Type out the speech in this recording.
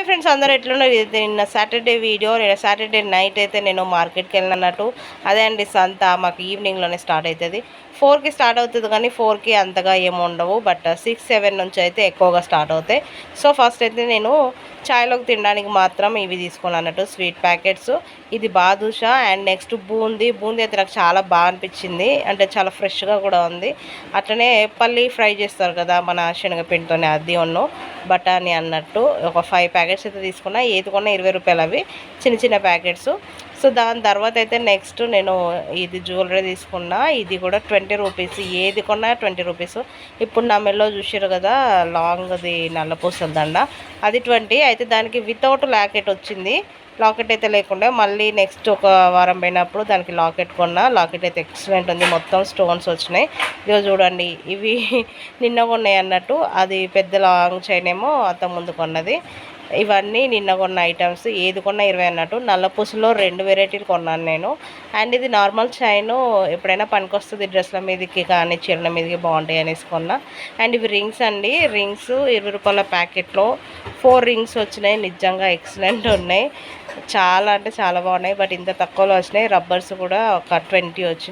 Hi friends అందరూ ఎట్లున్నారు? ఇది నిన్న సాటర్డే వీడియో నేను సాటర్డే నైట్ అయితే నేను మార్కెట్కి వెళ్ళినట్టు. అదే అండి సంత మాకు ఈవినింగ్లోనే స్టార్ట్ అవుతుంది. ఫోర్కి స్టార్ట్ అవుతుంది కానీ ఫోర్కి అంతగా ఏమి ఉండవు బట్ సిక్స్ సెవెన్ నుంచి అయితే ఎక్కువగా స్టార్ట్ అవుతాయి. సో ఫస్ట్ అయితే నేను చాయ్లోకి తినడానికి మాత్రం ఇవి తీసుకున్నాను అన్నట్టు స్వీట్ ప్యాకెట్స్. ఇది బాదుషా అండ్ నెక్స్ట్ బూందీ. బూందీ అయితే నాకు చాలా బాగా అనిపించింది. అంటే చాలా ఫ్రెష్గా కూడా ఉంది. అట్లనే పల్లి ఫ్రై చేస్తారు కదా మన శనగపిండితోనే అది ఉన్ను బఠానీ అన్నట్టు ఒక ఫైవ్ ప్యాకెట్స్ అయితే తీసుకున్నా. ఏది కొన్నా ఇరవై రూపాయలు అవి చిన్న చిన్న ప్యాకెట్స్ సో దాని తర్వాత అయితే నెక్స్ట్ నేను ఇది జ్యువెలరీ తీసుకున్నా. ఇది కూడా ట్వంటీ రూపీస్ ఏది కొన్నా ట్వంటీ రూపీస్ ఇప్పుడు నా మెల్లో చూసారు కదా లాంగ్ది నల్ల పూసల దండ. అది ట్వంటీ అయితే దానికి వితౌట్ లాకెట్ వచ్చింది. లాకెట్ అయితే లేకుండా. మళ్ళీ నెక్స్ట్ ఒక వారం పోయినప్పుడు దానికి లాకెట్ కొన్నా. లాకెట్ అయితే ఎక్సలెంట్ ఉంది. మొత్తం స్టోన్స్ వచ్చినాయి. ఇదిగో చూడండి. ఇవి నిన్న కొన్నాయి అన్నట్టు. అది పెద్ద లాంగ్ చైన్ ఏమో అంత ముందు కొన్నది. ఇవన్నీ నిన్న కొన్న ఐటమ్స్ ఏది కొన్నా ఇరవై అన్నట్టు. నల్ల పూసలో రెండు వెరైటీలు కొన్నాను నేను. అండ్ ఇది నార్మల్ చైన్ ఎప్పుడైనా పనికొస్తుంది డ్రెస్ల మీదకి కానీ చీరల మీదకి బాగుంటాయి అనేసి కొన్నా. అండ్ ఇవి రింగ్స్ అండి. రింగ్స్ ఇరవై రూపాయల ప్యాకెట్లో ఫోర్ రింగ్స్ వచ్చినాయి. నిజంగా ఎక్సలెంట్ ఉన్నాయి. చాలా అంటే చాలా బాగున్నాయి. బట్ ఇంత తక్కువలో వచ్చినాయి. రబ్బర్స్ కూడా ఒక ట్వంటీ వచ్చినాయి.